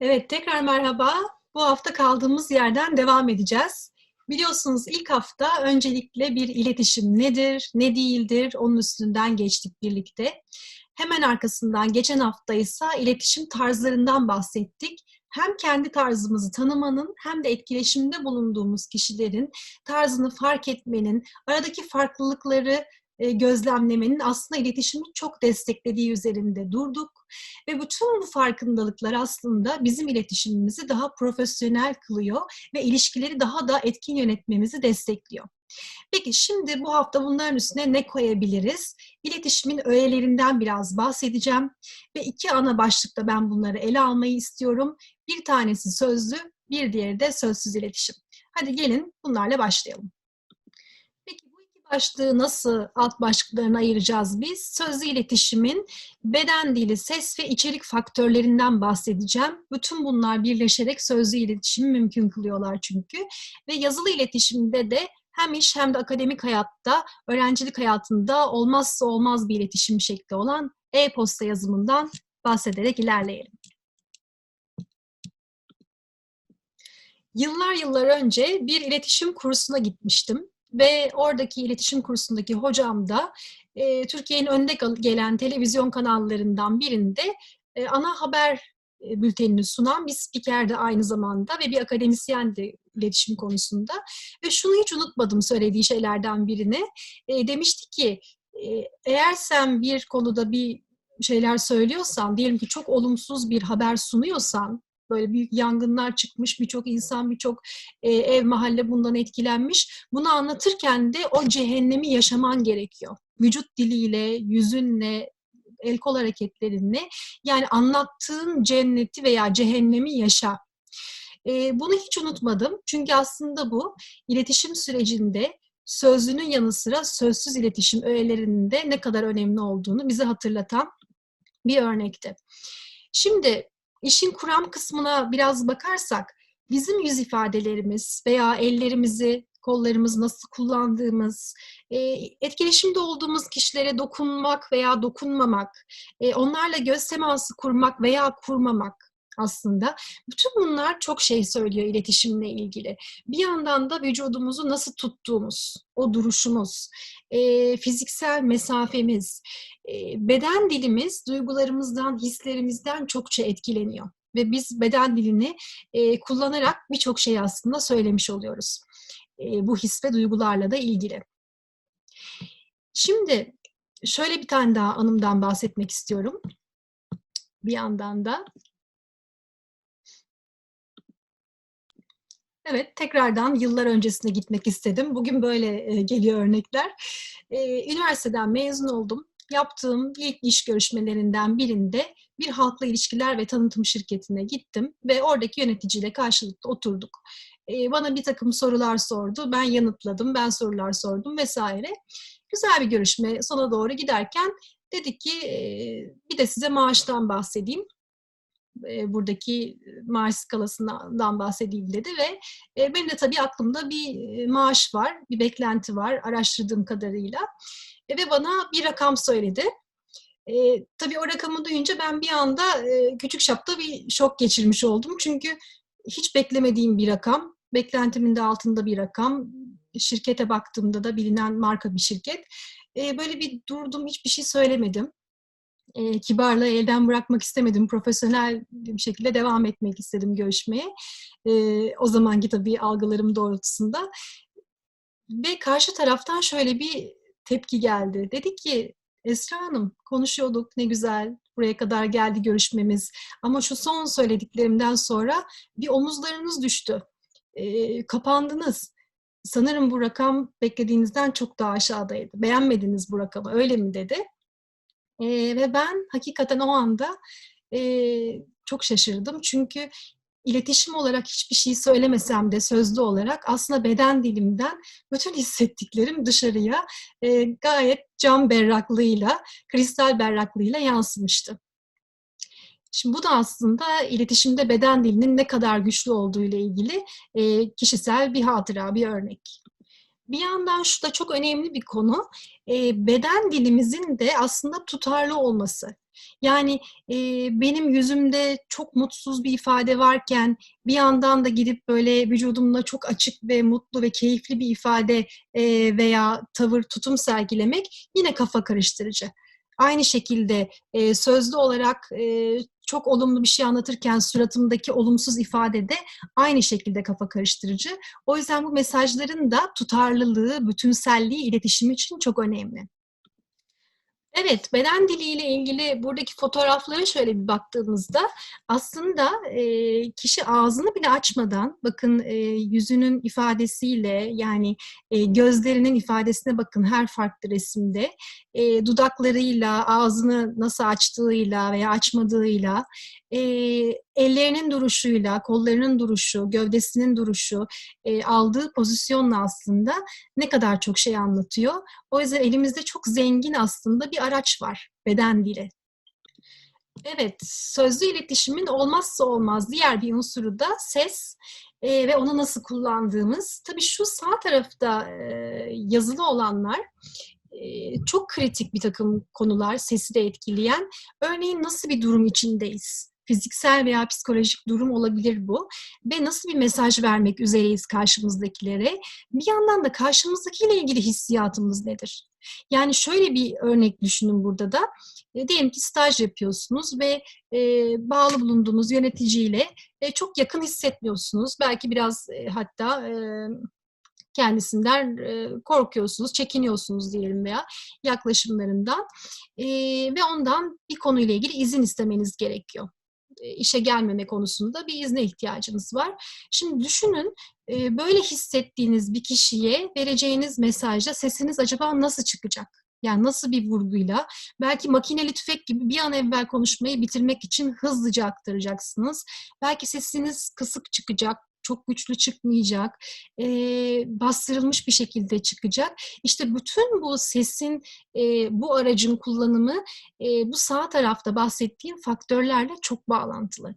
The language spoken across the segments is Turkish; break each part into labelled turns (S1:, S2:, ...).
S1: Evet, tekrar merhaba. Bu hafta kaldığımız yerden devam edeceğiz. Biliyorsunuz ilk hafta öncelikle bir iletişim nedir, ne değildir onun üstünden geçtik birlikte. Hemen arkasından geçen hafta ise iletişim tarzlarından bahsettik. Hem kendi tarzımızı tanımanın hem de etkileşimde bulunduğumuz kişilerin tarzını fark etmenin, aradaki farklılıkları gözlemlemenin aslında iletişimi çok desteklediği üzerinde durduk. Ve bütün bu farkındalıklar aslında bizim iletişimimizi daha profesyonel kılıyor ve ilişkileri daha da etkin yönetmemizi destekliyor. Peki şimdi bu hafta bunların üstüne ne koyabiliriz? İletişimin öğelerinden biraz bahsedeceğim ve iki ana başlıkta ben bunları ele almayı istiyorum. Bir tanesi sözlü, bir diğeri de sözsüz iletişim. Hadi gelin bunlarla başlayalım başlığı nasıl alt başlıklarına ayıracağız biz? Sözlü iletişimin beden dili, ses ve içerik faktörlerinden bahsedeceğim. Bütün bunlar birleşerek sözlü iletişimi mümkün kılıyorlar çünkü. Ve yazılı iletişimde de hem iş hem de akademik hayatta, öğrencilik hayatında olmazsa olmaz bir iletişim şekli olan e-posta yazımından bahsederek ilerleyelim. Yıllar yıllar önce bir iletişim kursuna gitmiştim ve oradaki iletişim kursundaki hocam da e, Türkiye'nin önde gelen televizyon kanallarından birinde e, ana haber e, bültenini sunan bir spiker de aynı zamanda ve bir akademisyen de iletişim konusunda. Ve şunu hiç unutmadım söylediği şeylerden birini. E, demişti ki e, eğer sen bir konuda bir şeyler söylüyorsan, diyelim ki çok olumsuz bir haber sunuyorsan böyle büyük yangınlar çıkmış, birçok insan, birçok e, ev, mahalle bundan etkilenmiş. Bunu anlatırken de o cehennemi yaşaman gerekiyor. Vücut diliyle, yüzünle, el kol hareketlerinle yani anlattığın cenneti veya cehennemi yaşa. E, bunu hiç unutmadım. Çünkü aslında bu iletişim sürecinde sözlünün yanı sıra sözsüz iletişim öğelerinin de ne kadar önemli olduğunu bize hatırlatan bir örnekti. Şimdi İşin kuram kısmına biraz bakarsak bizim yüz ifadelerimiz veya ellerimizi, kollarımız nasıl kullandığımız, etkileşimde olduğumuz kişilere dokunmak veya dokunmamak, onlarla göz teması kurmak veya kurmamak, aslında. Bütün bunlar çok şey söylüyor iletişimle ilgili. Bir yandan da vücudumuzu nasıl tuttuğumuz, o duruşumuz, e, fiziksel mesafemiz, e, beden dilimiz duygularımızdan, hislerimizden çokça etkileniyor. Ve biz beden dilini e, kullanarak birçok şey aslında söylemiş oluyoruz. E, bu his ve duygularla da ilgili. Şimdi şöyle bir tane daha anımdan bahsetmek istiyorum. Bir yandan da Evet, tekrardan yıllar öncesine gitmek istedim. Bugün böyle e, geliyor örnekler. E, üniversiteden mezun oldum. Yaptığım ilk iş görüşmelerinden birinde bir halkla ilişkiler ve tanıtım şirketine gittim ve oradaki yöneticiyle karşılıklı oturduk. E, bana bir takım sorular sordu, ben yanıtladım, ben sorular sordum vesaire. Güzel bir görüşme sona doğru giderken dedik ki bir de size maaştan bahsedeyim e, buradaki maaş skalasından bahsedeyim dedi ve e, benim de tabii aklımda bir maaş var, bir beklenti var araştırdığım kadarıyla e, ve bana bir rakam söyledi. E, tabii o rakamı duyunca ben bir anda e, küçük çapta bir şok geçirmiş oldum. Çünkü hiç beklemediğim bir rakam, beklentimin de altında bir rakam. Şirkete baktığımda da bilinen marka bir şirket. E, böyle bir durdum, hiçbir şey söylemedim e, kibarlığı elden bırakmak istemedim. Profesyonel bir şekilde devam etmek istedim görüşmeye. E, o zamanki tabii algılarım doğrultusunda. Ve karşı taraftan şöyle bir tepki geldi. Dedi ki Esra Hanım konuşuyorduk ne güzel buraya kadar geldi görüşmemiz ama şu son söylediklerimden sonra bir omuzlarınız düştü. E, kapandınız. Sanırım bu rakam beklediğinizden çok daha aşağıdaydı. Beğenmediniz bu rakamı öyle mi dedi. E, ve ben hakikaten o anda e, çok şaşırdım. Çünkü iletişim olarak hiçbir şey söylemesem de sözlü olarak aslında beden dilimden bütün hissettiklerim dışarıya e, gayet cam berraklığıyla, kristal berraklığıyla yansımıştı. Şimdi bu da aslında iletişimde beden dilinin ne kadar güçlü olduğu ile ilgili e, kişisel bir hatıra, bir örnek. Bir yandan şu da çok önemli bir konu. E, beden dilimizin de aslında tutarlı olması. Yani e, benim yüzümde çok mutsuz bir ifade varken bir yandan da gidip böyle vücudumda çok açık ve mutlu ve keyifli bir ifade e, veya tavır, tutum sergilemek yine kafa karıştırıcı. Aynı şekilde e, sözlü olarak e, çok olumlu bir şey anlatırken suratımdaki olumsuz ifade de aynı şekilde kafa karıştırıcı. O yüzden bu mesajların da tutarlılığı, bütünselliği iletişim için çok önemli. Evet, beden diliyle ilgili buradaki fotoğraflara şöyle bir baktığımızda aslında e, kişi ağzını bile açmadan, bakın e, yüzünün ifadesiyle yani e, gözlerinin ifadesine bakın her farklı resimde, e, dudaklarıyla, ağzını nasıl açtığıyla veya açmadığıyla, e, ellerinin duruşuyla, kollarının duruşu, gövdesinin duruşu, e, aldığı pozisyonla aslında ne kadar çok şey anlatıyor. O yüzden elimizde çok zengin aslında bir araç var, beden dili. Evet, sözlü iletişimin olmazsa olmaz diğer bir unsuru da ses e, ve onu nasıl kullandığımız. Tabii şu sağ tarafta e, yazılı olanlar e, çok kritik bir takım konular sesi de etkileyen. Örneğin nasıl bir durum içindeyiz? Fiziksel veya psikolojik durum olabilir bu. Ve nasıl bir mesaj vermek üzereyiz karşımızdakilere? Bir yandan da karşımızdakiyle ilgili hissiyatımız nedir? Yani şöyle bir örnek düşünün burada da. E, diyelim ki staj yapıyorsunuz ve e, bağlı bulunduğunuz yöneticiyle e, çok yakın hissetmiyorsunuz. Belki biraz e, hatta e, kendisinden e, korkuyorsunuz, çekiniyorsunuz diyelim veya yaklaşımlarından e, ve ondan bir konuyla ilgili izin istemeniz gerekiyor. E, işe gelmeme konusunda bir izne ihtiyacınız var. Şimdi düşünün e, böyle hissettiğiniz bir kişiye vereceğiniz mesajda sesiniz acaba nasıl çıkacak? Yani nasıl bir vurguyla? Belki makineli tüfek gibi bir an evvel konuşmayı bitirmek için hızlıca aktaracaksınız. Belki sesiniz kısık çıkacak, çok güçlü çıkmayacak, e, bastırılmış bir şekilde çıkacak. İşte bütün bu sesin, e, bu aracın kullanımı e, bu sağ tarafta bahsettiğim faktörlerle çok bağlantılı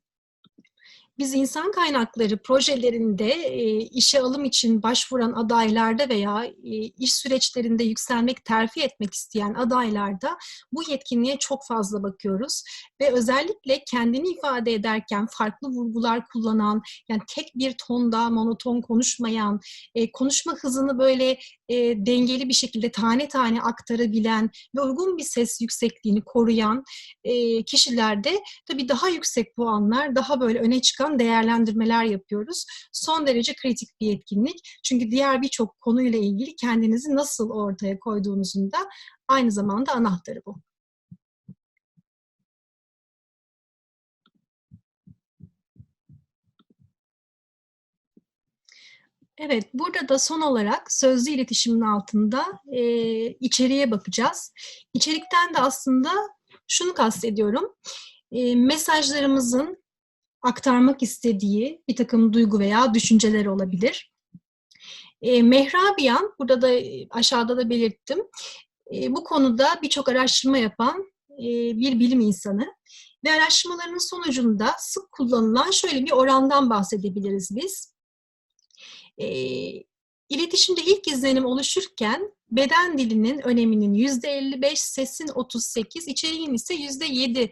S1: biz insan kaynakları projelerinde e, işe alım için başvuran adaylarda veya e, iş süreçlerinde yükselmek, terfi etmek isteyen adaylarda bu yetkinliğe çok fazla bakıyoruz. Ve özellikle kendini ifade ederken farklı vurgular kullanan, yani tek bir tonda monoton konuşmayan, e, konuşma hızını böyle e, dengeli bir şekilde tane tane aktarabilen ve uygun bir ses yüksekliğini koruyan e, kişilerde tabii daha yüksek puanlar, daha böyle öne çıkan değerlendirmeler yapıyoruz. Son derece kritik bir yetkinlik. Çünkü diğer birçok konuyla ilgili kendinizi nasıl ortaya koyduğunuzun da aynı zamanda anahtarı bu. Evet, burada da son olarak sözlü iletişimin altında e, içeriğe bakacağız. İçerikten de aslında şunu kastediyorum. E, mesajlarımızın aktarmak istediği bir takım duygu veya düşünceler olabilir. E, Mehrabiyan, burada da aşağıda da belirttim, e, bu konuda birçok araştırma yapan e, bir bilim insanı ve araştırmalarının sonucunda sık kullanılan şöyle bir orandan bahsedebiliriz biz. E, iletişimde ilk izlenim oluşurken beden dilinin öneminin %55, sesin 38, içeriğin ise %7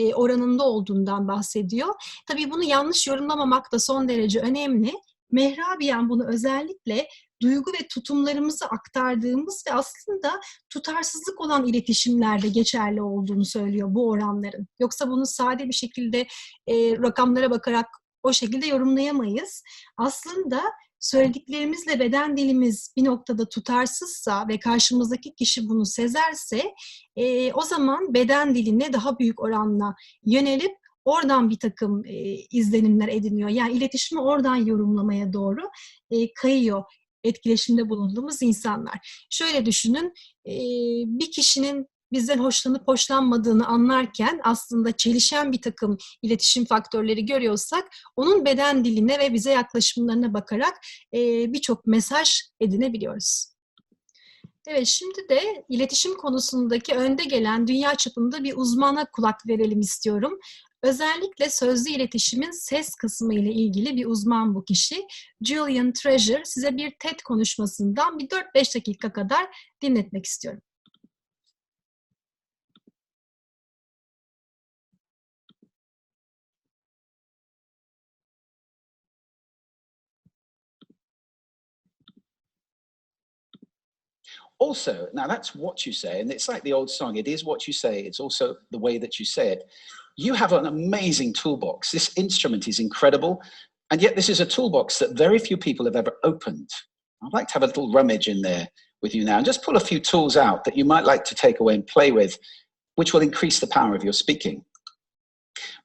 S1: e, oranında olduğundan bahsediyor. Tabii bunu yanlış yorumlamamak da son derece önemli. Mehrabiyen bunu özellikle duygu ve tutumlarımızı aktardığımız ve aslında tutarsızlık olan iletişimlerde geçerli olduğunu söylüyor bu oranların. Yoksa bunu sade bir şekilde e, rakamlara bakarak o şekilde yorumlayamayız. Aslında söylediklerimizle beden dilimiz bir noktada tutarsızsa ve karşımızdaki kişi bunu sezerse e, o zaman beden diline daha büyük oranla yönelip oradan bir takım e, izlenimler ediniyor. Yani iletişimi oradan yorumlamaya doğru e, kayıyor etkileşimde bulunduğumuz insanlar. Şöyle düşünün, e, bir kişinin bizden hoşlanıp hoşlanmadığını anlarken aslında çelişen bir takım iletişim faktörleri görüyorsak onun beden diline ve bize yaklaşımlarına bakarak e, birçok mesaj edinebiliyoruz. Evet şimdi de iletişim konusundaki önde gelen dünya çapında bir uzmana kulak verelim istiyorum. Özellikle sözlü iletişimin ses kısmı ile ilgili bir uzman bu kişi. Julian Treasure size bir TED konuşmasından bir 4-5 dakika kadar dinletmek istiyorum.
S2: Also, now that's what you say, and it's like the old song it is what you say, it's also the way that you say it. You have an amazing toolbox. This instrument is incredible, and yet this is a toolbox that very few people have ever opened. I'd like to have a little rummage in there with you now and just pull a few tools out that you might like to take away and play with, which will increase the power of your speaking.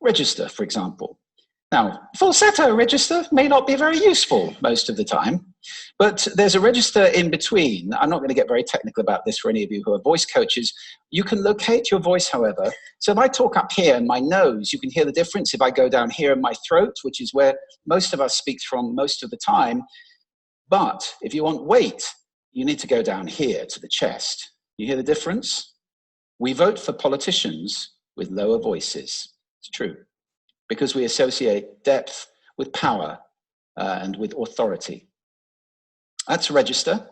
S2: Register, for example. Now, falsetto register may not be very useful most of the time, but there's a register in between. I'm not going to get very technical about this for any of you who are voice coaches. You can locate your voice, however. So if I talk up here in my nose, you can hear the difference. If I go down here in my throat, which is where most of us speak from most of the time. But if you want weight, you need to go down here to the chest. You hear the difference? We vote for politicians with lower voices. It's true because we associate depth with power uh, and with authority. Uh, that's register.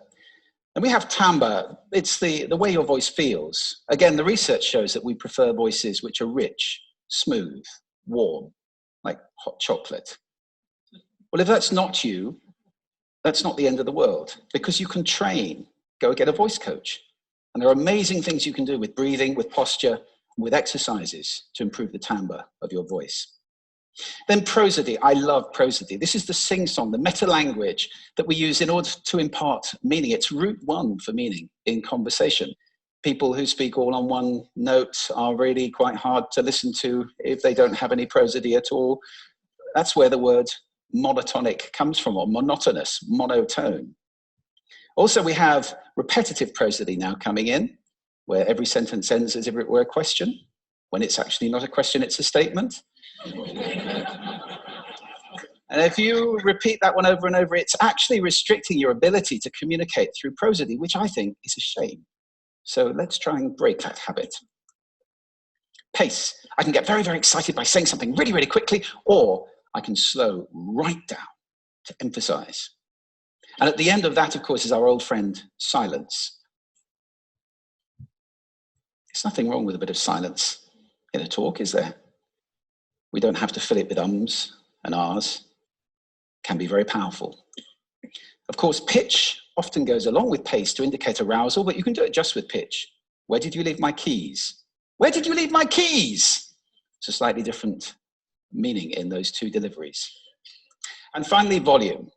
S2: And we have timbre. It's the, the way your voice feels. Again, the research shows that we prefer voices which are rich, smooth, warm, like hot chocolate. Well, if that's not you, that's not the end of the world because you can train. Go get a voice coach. And there are amazing things you can do with breathing, with posture, with exercises to improve the timbre of your voice. Then prosody. I love prosody. This is the sing song, the meta language that we use in order to impart meaning. It's root one for meaning in conversation. People who speak all on one note are really quite hard to listen to if they don't have any prosody at all. That's where the word monotonic comes from, or monotonous, monotone. Also, we have repetitive prosody now coming in, where every sentence ends as if it were a question, when it's actually not a question, it's a statement. And if you repeat that one over and over, it's actually restricting your ability to communicate through prosody, which I think is a shame. So let's try and break that habit. Pace. I can get very, very excited by saying something really, really quickly, or I can slow right down to emphasize. And at the end of that, of course, is our old friend silence. There's nothing wrong with a bit of silence in a talk, is there? We don't have to fill it with ums and ahs. Can be very powerful. Of course, pitch often goes along with pace to indicate arousal, but you can do it just with pitch. Where did you leave my keys? Where did you leave my keys? It's a slightly different meaning in those two deliveries. And finally, volume.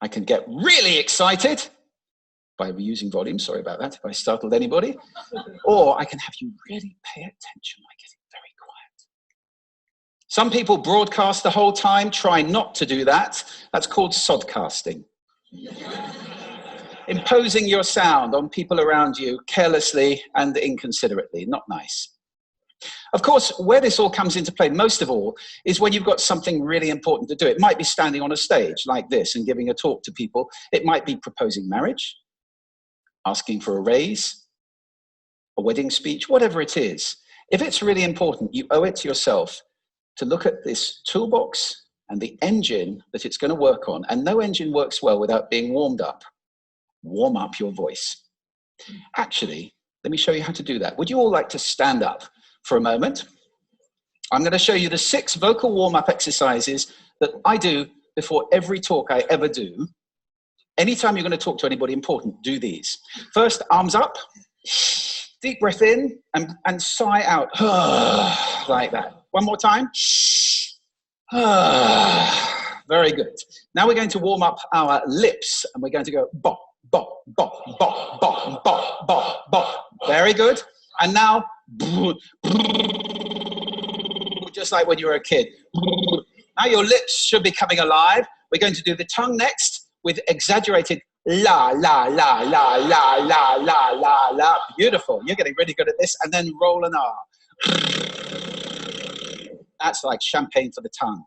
S2: I can get really excited by using volume, sorry about that if I startled anybody, or I can have you really pay attention by getting very quiet. Some people broadcast the whole time, try not to do that. That's called sodcasting. Imposing your sound on people around you carelessly and inconsiderately, not nice. Of course, where this all comes into play, most of all, is when you've got something really important to do. It might be standing on a stage like this and giving a talk to people. It might be proposing marriage, asking for a raise, a wedding speech, whatever it is. If it's really important, you owe it to yourself to look at this toolbox and the engine that it's going to work on. And no engine works well without being warmed up. Warm up your voice. Actually, let me show you how to do that. Would you all like to stand up for a moment? I'm going to show you the six vocal warm up exercises that I do before every talk I ever do Anytime you're going to talk to anybody important, do these. First, arms up, deep breath in, and, and sigh out like that. One more time. Very good. Now we're going to warm up our lips, and we're going to go bop, bop, bop, bop, bop, bop, bop, bop. Very good. And now, just like when you were a kid. Now your lips should be coming alive. We're going to do the tongue next with exaggerated la, la, la, la, la, la, la, la, la. Beautiful. You're getting really good at this. And then roll an R. That's like champagne for the tongue.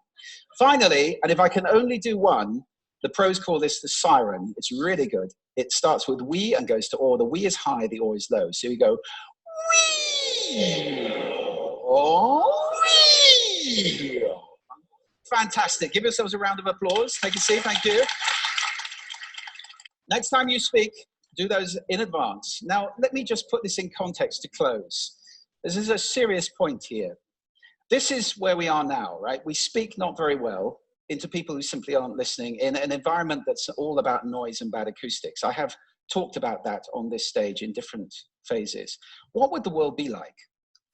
S2: Finally, and if I can only do one, the pros call this the siren. It's really good. It starts with we and goes to or. The we is high, the or is low. So you go, or, wee. Fantastic. Give yourselves a round of applause. Take a seat. Thank you. Next time you speak, do those in advance. Now, let me just put this in context to close. This is a serious point here. This is where we are now, right? We speak not very well into people who simply aren't listening in an environment that's all about noise and bad acoustics. I have talked about that on this stage in different phases. What would the world be like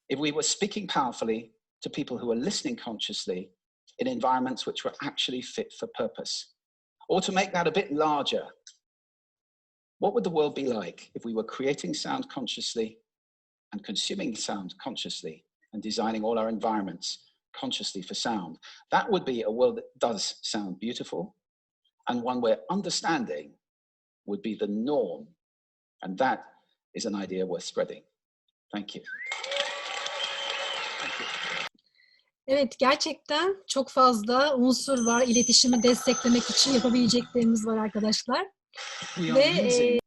S2: if we were speaking powerfully to people who are listening consciously in environments which were actually fit for purpose? Or to make that a bit larger, what would the world be like if we were creating sound consciously and consuming sound consciously and designing all our environments consciously for sound? That would be a world that does sound beautiful and one where understanding would be the norm. And that is an idea worth spreading. Thank you.
S1: Evet, gerçekten çok fazla unsur var. İletişimi desteklemek için yapabileceklerimiz var arkadaşlar. Ve e,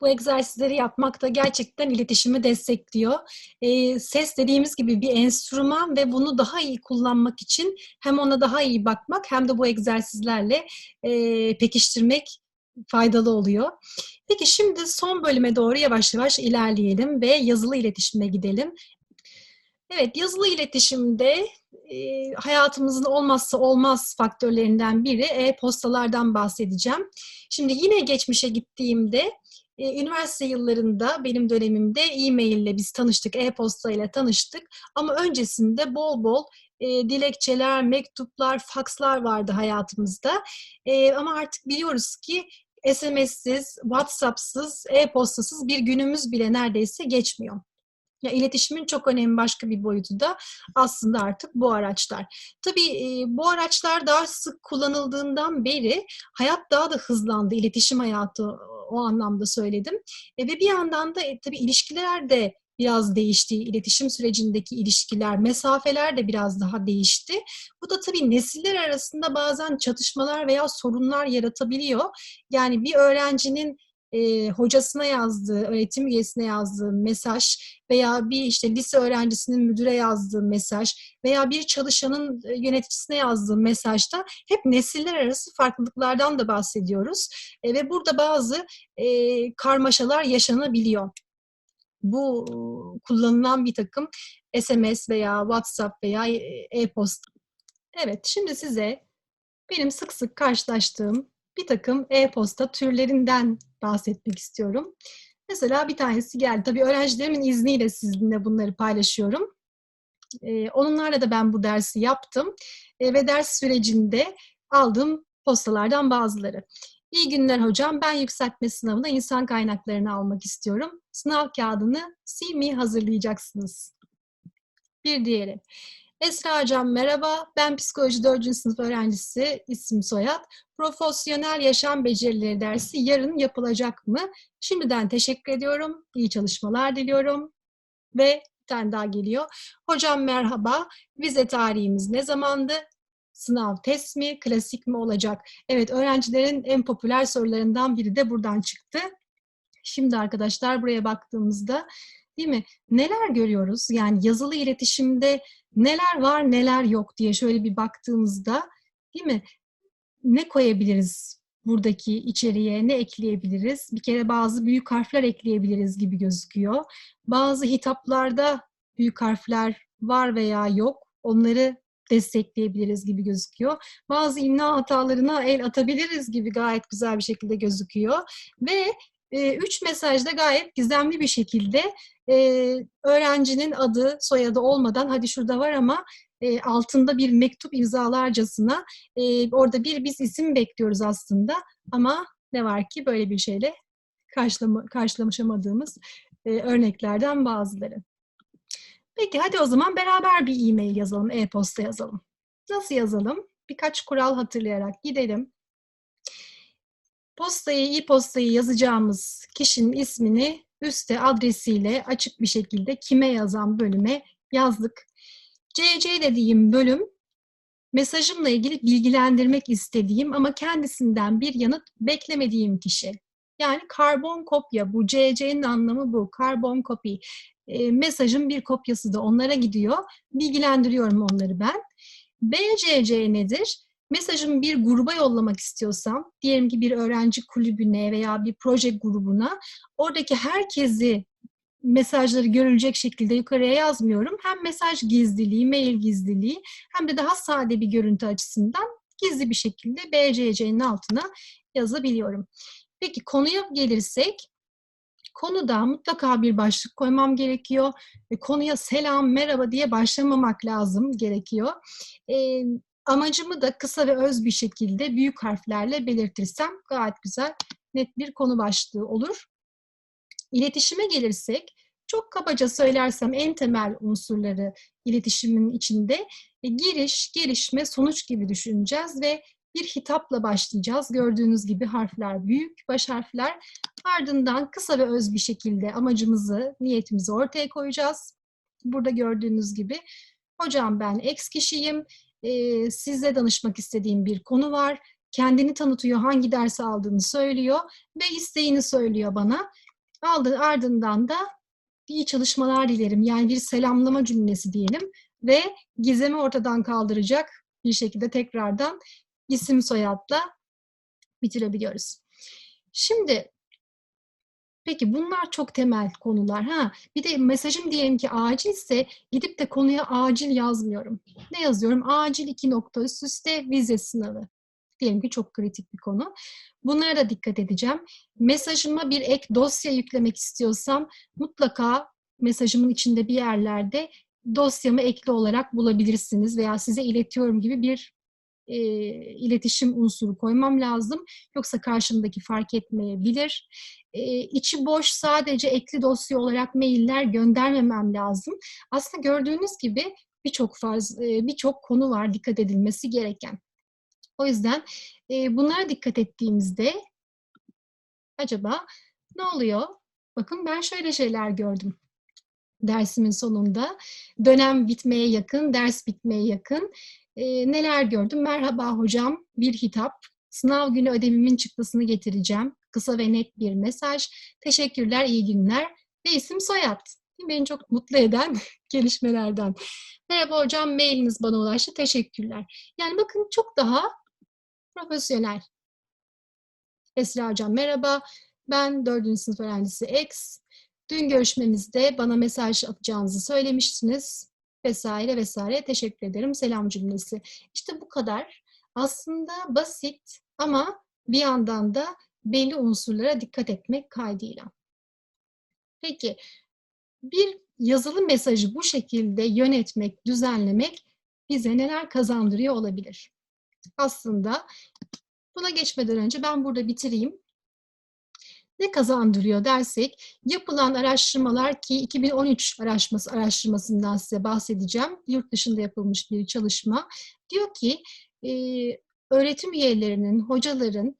S1: bu egzersizleri yapmak da gerçekten iletişimi destekliyor. E, ses dediğimiz gibi bir enstrüman ve bunu daha iyi kullanmak için hem ona daha iyi bakmak hem de bu egzersizlerle e, pekiştirmek faydalı oluyor. Peki şimdi son bölüme doğru yavaş yavaş ilerleyelim ve yazılı iletişime gidelim. Evet, yazılı iletişimde hayatımızın olmazsa olmaz faktörlerinden biri e-postalardan bahsedeceğim. Şimdi yine geçmişe gittiğimde e, üniversite yıllarında benim dönemimde e-mail ile biz tanıştık, e-posta ile tanıştık. Ama öncesinde bol bol e, dilekçeler, mektuplar, fakslar vardı hayatımızda. E, ama artık biliyoruz ki SMS'siz, WhatsApp'sız, e-postasız bir günümüz bile neredeyse geçmiyor. Ya iletişimin çok önemli başka bir boyutu da aslında artık bu araçlar. Tabii bu araçlar daha sık kullanıldığından beri hayat daha da hızlandı. İletişim hayatı o anlamda söyledim. E, ve bir yandan da e, tabii ilişkiler de biraz değişti. İletişim sürecindeki ilişkiler, mesafeler de biraz daha değişti. Bu da tabii nesiller arasında bazen çatışmalar veya sorunlar yaratabiliyor. Yani bir öğrencinin e, hocasına yazdığı, öğretim üyesine yazdığı mesaj veya bir işte lise öğrencisinin müdüre yazdığı mesaj veya bir çalışanın yöneticisine yazdığı mesajda hep nesiller arası farklılıklardan da bahsediyoruz. E, ve burada bazı e, karmaşalar yaşanabiliyor. Bu kullanılan bir takım SMS veya WhatsApp veya e-posta. Evet, şimdi size benim sık sık karşılaştığım bir takım e-posta türlerinden bahsetmek istiyorum. Mesela bir tanesi geldi. Tabii öğrencilerimin izniyle sizinle bunları paylaşıyorum. Ee, onlarla da ben bu dersi yaptım Ee, ve ders sürecinde aldığım postalardan bazıları. İyi günler hocam. Ben yükseltme sınavına insan kaynaklarını almak istiyorum. Sınav kağıdını CV hazırlayacaksınız. Bir diğeri. Esra Hocam merhaba. Ben psikoloji 4. sınıf öğrencisi isim soyad. Profesyonel yaşam becerileri dersi yarın yapılacak mı? Şimdiden teşekkür ediyorum. İyi çalışmalar diliyorum. Ve bir tane daha geliyor. Hocam merhaba. Vize tarihimiz ne zamandı? Sınav test mi, klasik mi olacak? Evet, öğrencilerin en popüler sorularından biri de buradan çıktı. Şimdi arkadaşlar buraya baktığımızda değil mi? Neler görüyoruz? Yani yazılı iletişimde neler var, neler yok diye şöyle bir baktığımızda değil mi? Ne koyabiliriz buradaki içeriğe, ne ekleyebiliriz? Bir kere bazı büyük harfler ekleyebiliriz gibi gözüküyor. Bazı hitaplarda büyük harfler var veya yok. Onları destekleyebiliriz gibi gözüküyor. Bazı imla hatalarına el atabiliriz gibi gayet güzel bir şekilde gözüküyor. Ve e, üç mesajda gayet gizemli bir şekilde e, öğrencinin adı, soyadı olmadan hadi şurada var ama e, altında bir mektup imzalarcasına e, orada bir biz isim bekliyoruz aslında ama ne var ki böyle bir şeyle karşılama, karşılaşamadığımız e, örneklerden bazıları. Peki hadi o zaman beraber bir e-mail yazalım, e-posta yazalım. Nasıl yazalım? Birkaç kural hatırlayarak gidelim. Postayı, e-postayı yazacağımız kişinin ismini üstte adresiyle açık bir şekilde kime yazan bölüme yazdık. CC dediğim bölüm mesajımla ilgili bilgilendirmek istediğim ama kendisinden bir yanıt beklemediğim kişi. Yani karbon kopya bu CC'nin anlamı bu. Karbon copy. E, mesajın bir kopyası da onlara gidiyor. Bilgilendiriyorum onları ben. BCC nedir? Mesajımı bir gruba yollamak istiyorsam, diyelim ki bir öğrenci kulübüne veya bir proje grubuna, oradaki herkesi mesajları görülecek şekilde yukarıya yazmıyorum. Hem mesaj gizliliği, mail gizliliği hem de daha sade bir görüntü açısından gizli bir şekilde BCC'nin altına yazabiliyorum. Peki konuya gelirsek, konuda mutlaka bir başlık koymam gerekiyor. E, konuya selam, merhaba diye başlamamak lazım gerekiyor. E, amacımı da kısa ve öz bir şekilde büyük harflerle belirtirsem gayet güzel, net bir konu başlığı olur. İletişime gelirsek, çok kabaca söylersem en temel unsurları iletişimin içinde e, giriş, gelişme, sonuç gibi düşüneceğiz ve bir hitapla başlayacağız. Gördüğünüz gibi harfler büyük, baş harfler. Ardından kısa ve öz bir şekilde amacımızı, niyetimizi ortaya koyacağız. Burada gördüğünüz gibi, hocam ben X kişiyim, e, size danışmak istediğim bir konu var. Kendini tanıtıyor, hangi dersi aldığını söylüyor ve isteğini söylüyor bana. Aldı, ardından da iyi çalışmalar dilerim. Yani bir selamlama cümlesi diyelim ve gizemi ortadan kaldıracak bir şekilde tekrardan isim soyadla bitirebiliyoruz. Şimdi peki bunlar çok temel konular. Ha, bir de mesajım diyelim ki acilse gidip de konuya acil yazmıyorum. Ne yazıyorum? Acil iki nokta üst üste vize sınavı. Diyelim ki çok kritik bir konu. Bunlara da dikkat edeceğim. Mesajıma bir ek dosya yüklemek istiyorsam mutlaka mesajımın içinde bir yerlerde dosyamı ekli olarak bulabilirsiniz veya size iletiyorum gibi bir e, iletişim unsuru koymam lazım. Yoksa karşımdaki fark etmeyebilir. E, içi boş sadece ekli dosya olarak mailler göndermemem lazım. Aslında gördüğünüz gibi birçok e, birçok konu var dikkat edilmesi gereken. O yüzden e, bunlara dikkat ettiğimizde acaba ne oluyor? Bakın ben şöyle şeyler gördüm dersimin sonunda. Dönem bitmeye yakın, ders bitmeye yakın. E, neler gördüm? Merhaba hocam, bir hitap. Sınav günü ödevimin çıktısını getireceğim. Kısa ve net bir mesaj. Teşekkürler, iyi günler. Ve isim soyad. Beni çok mutlu eden gelişmelerden. Merhaba hocam, mailiniz bana ulaştı. Teşekkürler. Yani bakın çok daha profesyonel. Esra hocam merhaba. Ben 4. sınıf öğrencisi X. Dün görüşmemizde bana mesaj atacağınızı söylemiştiniz vesaire vesaire. Teşekkür ederim. Selam cümlesi. İşte bu kadar. Aslında basit ama bir yandan da belli unsurlara dikkat etmek kaydıyla. Peki bir yazılı mesajı bu şekilde yönetmek, düzenlemek bize neler kazandırıyor olabilir? Aslında buna geçmeden önce ben burada bitireyim ne kazandırıyor dersek yapılan araştırmalar ki 2013 araştırması, araştırmasından size bahsedeceğim. Yurt dışında yapılmış bir çalışma. Diyor ki e, öğretim üyelerinin, hocaların,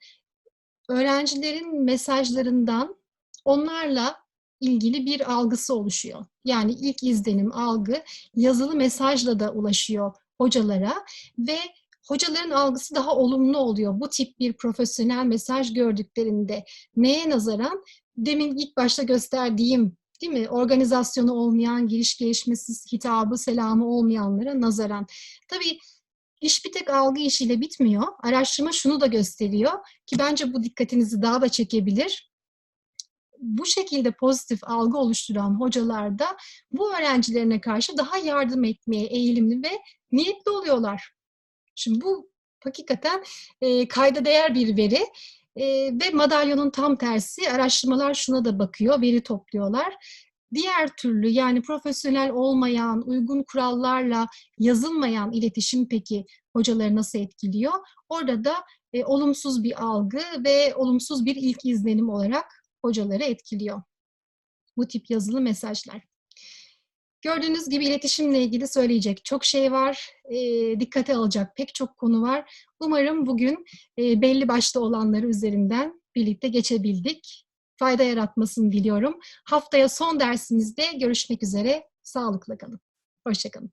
S1: öğrencilerin mesajlarından onlarla ilgili bir algısı oluşuyor. Yani ilk izlenim, algı yazılı mesajla da ulaşıyor hocalara ve hocaların algısı daha olumlu oluyor. Bu tip bir profesyonel mesaj gördüklerinde neye nazaran? Demin ilk başta gösterdiğim değil mi? Organizasyonu olmayan, giriş gelişmesiz, hitabı, selamı olmayanlara nazaran. Tabii iş bir tek algı işiyle bitmiyor. Araştırma şunu da gösteriyor ki bence bu dikkatinizi daha da çekebilir. Bu şekilde pozitif algı oluşturan hocalar da bu öğrencilerine karşı daha yardım etmeye eğilimli ve niyetli oluyorlar. Şimdi bu hakikaten e, kayda değer bir veri e, ve madalyonun tam tersi araştırmalar şuna da bakıyor, veri topluyorlar. Diğer türlü yani profesyonel olmayan, uygun kurallarla yazılmayan iletişim peki hocaları nasıl etkiliyor? Orada da e, olumsuz bir algı ve olumsuz bir ilk izlenim olarak hocaları etkiliyor. Bu tip yazılı mesajlar. Gördüğünüz gibi iletişimle ilgili söyleyecek çok şey var. E, dikkate alacak pek çok konu var. Umarım bugün e, belli başta olanları üzerinden birlikte geçebildik. Fayda yaratmasını diliyorum. Haftaya son dersimizde görüşmek üzere. Sağlıkla kalın. Hoşçakalın.